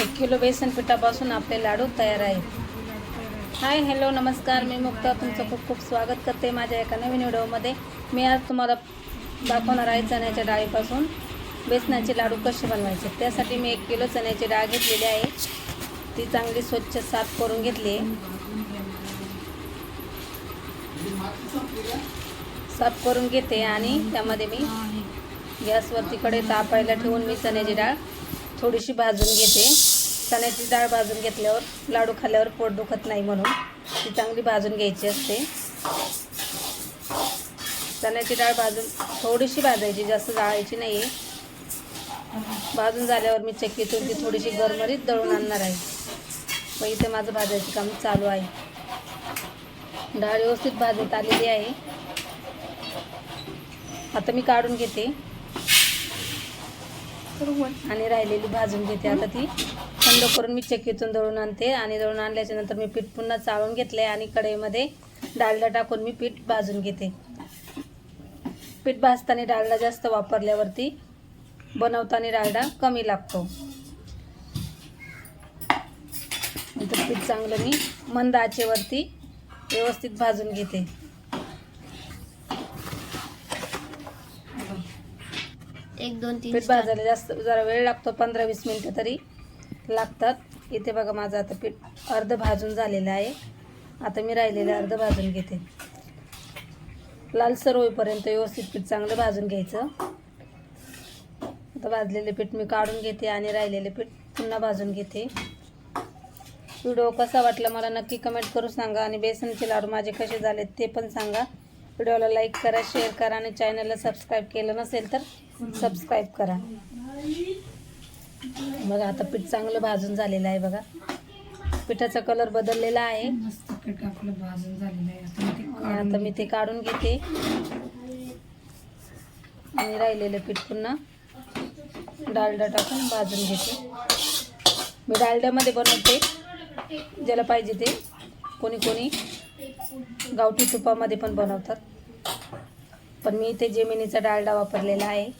एक किलो बेसन पिठापासून आपले लाडू तयार आहेत हाय हॅलो नमस्कार. मी मुक्ता. तुमचं खूप खूप स्वागत करते माझ्या एका नवीन व्हिडिओमध्ये. मी आज तुम्हाला दाखवणार आहे चण्याच्या डाळीपासून बेसनाचे लाडू कसे बनवायचे. त्यासाठी मी एक किलो चण्याची डाळ घेतलेली आहे. ती चांगली स्वच्छ साफ करून घेतली आहे. साफ करून घेते आणि त्यामध्ये मी गॅसवरती कडे तापायला ठेवून मी चण्याची डाळ थोडीशी भाजून घेते. चण्याची डाळ भाजून घेतल्यावर लाडू खाल्ल्यावर पोट दुखत नाही म्हणून ती चांगली भाजून घ्यायची असते. चण्याची डाळ भाजून थोडीशी भाजायची जास्त जाळायची नाही आहे भाजून झाल्यावर मी चक्कीतून ती थोडीशी गरमरीत दळून आणणार आहे. मग इथे माझं भाजायचं काम चालू आहे. डाळ व्यवस्थित भाजत आलेली आहे. आता मी काढून घेते. आणि राहिलेली भाजून घेते. आता ती थंड करून मी चक्कीतून दळून आणते. आणि दळून आणल्याच्या नंतर मी पीठ पुन्हा चाळून घेतले आणि कढईमध्ये डालडा टाकून मी पीठ भाजून घेते. पीठ भाजताना डालडा जास्त वापरल्यावरती बनवताना डालडा कमी लागतो. नंतर पीठ चांगलं मी मंद आचेवरती व्यवस्थित भाजून घेते. एक दोन तीन पीठ भाजायला जास्त जरा वेळ लागतो पंधरा वीस मिनटं तरी लागतात. इथे बघा माझं आता पीठ अर्ध भाजून झालेलं आहे. आता मी राहिलेलं अर्ध भाजून घेते. लालसर होईपर्यंत व्यवस्थित पीठ चांगलं भाजून घ्यायचं. आता भाजलेले पीठ मी काढून घेते आणि राहिलेले पीठ पुन्हा भाजून घेते. व्हिडिओ कसा वाटला मला नक्की कमेंट करून सांगा आणि बेसनचे लाडू माझे कसे झालेत ते पण सांगा. व्हिडिओला लाईक करा शेअर करा आणि चॅनलला सबस्क्राईब केलं नसेल तर सबस्क्राईब करा. बघा आता पीठ चांगलं भाजून झालेलं आहे बघा. पिठाचा कलर बदललेला आहे. मस्त पीठ आपलं भाजून झालेलं आहे. आता मी ते काढून घेते. आणि राहिलेलं पीठ पुन्हा डालडा टाकून भाजून घेते. मी डालड्यामध्ये बनवते. ज्याला पाहिजे ते. कोणी कोणी. गावठी तुपामध्ये पण बनवतात. पण मी इथे जेमिनीचा डाळडा वापरलेला आहे.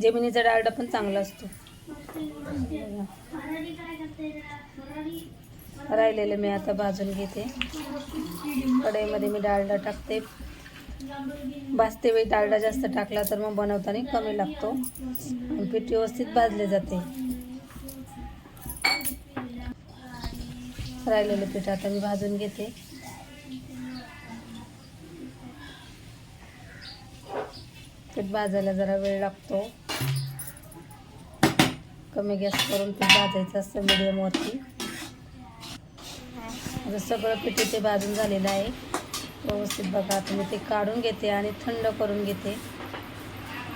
जेमिनीचा डाळडा पण चांगला असतो. राहिलेलं मी आता भाजून घेते. कढईमध्ये मी डाळडा टाकते. भाजते वेळी डाळडा जास्त टाकला तर मग बनवताना कमी लागतो. आणि पीठ व्यवस्थित भाजले जाते. राहिलेलं पीठ आता मी भाजून घेते. पीठ भाजायला जरा वेळ लागतो. कमी गॅस करून पीठ भाजायचं असतं मिडियमवरती सगळं पीठ इथे भाजून झालेलं आहे. व्यवस्थित बघा आता मी ते काढून घेते आणि थंड करून घेते.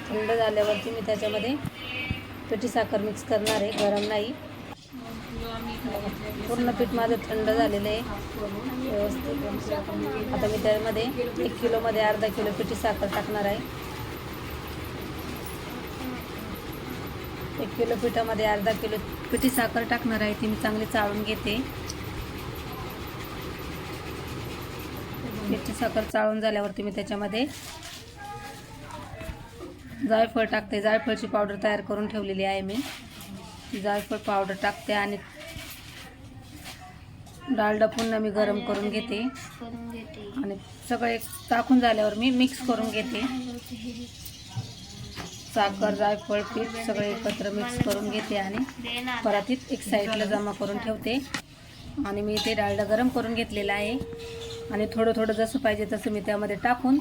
थंड झाल्यावरती मी त्याच्यामध्ये पिठी साखर मिक्स करणार आहे गरम नाही. पूर्ण पीठ माझं थंड झालेलं आहे. व्यवस्थित. आता मी त्यामध्ये एक किलोमध्ये अर्धा किलो पिठी साखर टाकणार आहे. एक किलो पिठामध्ये अर्धा किलो पिठी साखर टाकणार आहे ती मी चांगली चाळून घेते. पिठी साखर चाळून झाल्यावरती मी त्याच्यामध्ये जायफळ टाकते. जायफळची पावडर तयार करून ठेवलेली आहे मी. जायफळ पावडर टाकते आणि डालडा पुन्हा मी गरम करून घेते. करून घेते. आणि सगळे टाकून झाल्यावर मी मिक्स करून घेते. साखर जायफळ पीठ सगळे एकत्र मिक्स करून घेते आणि परातीत एक साईडला जमा करून ठेवते. आणि मी ते डाळडा गरम करून घेतलेला आहे. आणि थोडं थोडं जसं पाहिजे तसं मी त्यामध्ये टाकून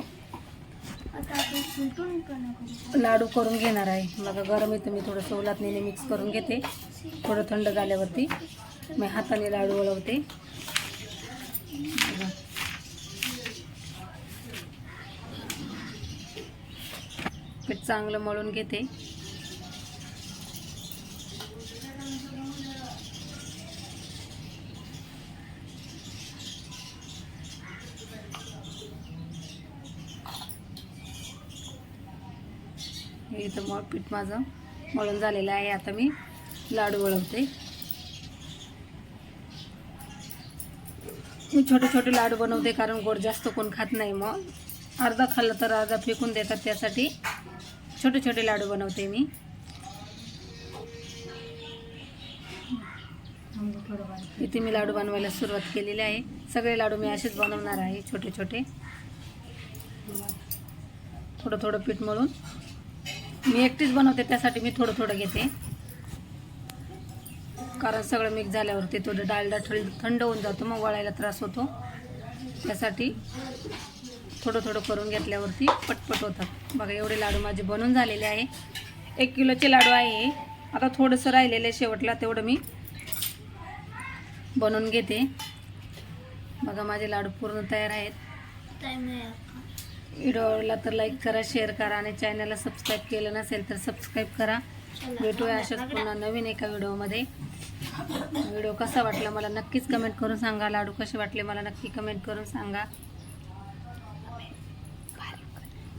लाडू करून घेणार आहे. मग गरम येतं मी थोडं उलातणीने मिक्स करून घेते. थोडं थंड झाल्यावरती मी हाताने लाडू वळवते. पीठ चांगलं मळून घेते. हे इथं मग पीठ माझं मळून झालेलं आहे. आता मी लाडू वळवते. मी छोटे छोटे लाडू बनवते कारण गोड जास्त कोण खात नाही मग. अर्धा खाल्लं तर अर्धा फेकून देतात त्यासाठी. छोटे छोटे लाडू बनवते मी. इथे मी लाडू बनवायला सुरुवात केलेली आहे. सगळे लाडू मी असेच बनवणार आहे छोटे छोटे. थोडं थोडं पीठ मळून. मी एकटीच बनवते त्यासाठी मी थोडं थोडं घेते. कारण सगळं मिक्स झाल्यावरती थोडं डाळडा थंड होऊन जातो मग वळायला त्रास होतो. त्यासाठी थोडं थोडं करून घेतल्यावरती पटपट होतात. बघा एवढे लाडू माझे बनून झालेले आहे. एक किलोचे लाडू आहे. आता थोडंसं राहिलेलं आहे शेवटला तेवढं मी बनवून घेते. बघा माझे लाडू पूर्ण तयार आहेत. व्हिडिओ आवडला तर लाईक करा शेअर करा आणि चॅनलला सबस्क्राईब केलं नसेल तर सबस्क्राईब करा. भेटूया अशाच पुन्हा नवीन एका व्हिडिओमध्ये. व्हिडिओ कसा वाटला मला नक्कीच कमेंट करून सांगा. लाडू कसे वाटले मला नक्की कमेंट करून सांगा.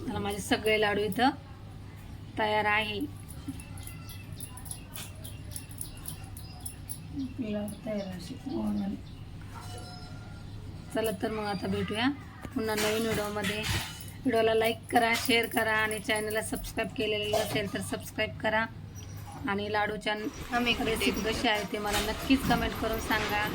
मला माझे सगळे लाडू इथं तयार आहे. चला तर मग आता भेटूया पुन्हा नवीन व्हिडिओमध्ये. व्हिडिओला लाईक करा शेअर करा आणि चॅनलला सबस्क्राईब केलेलं नसेल तर सबस्क्राईब करा. आणि लाडूच्या रेसिपी कशी आहे ते मला नक्कीच कमेंट करून सांगा.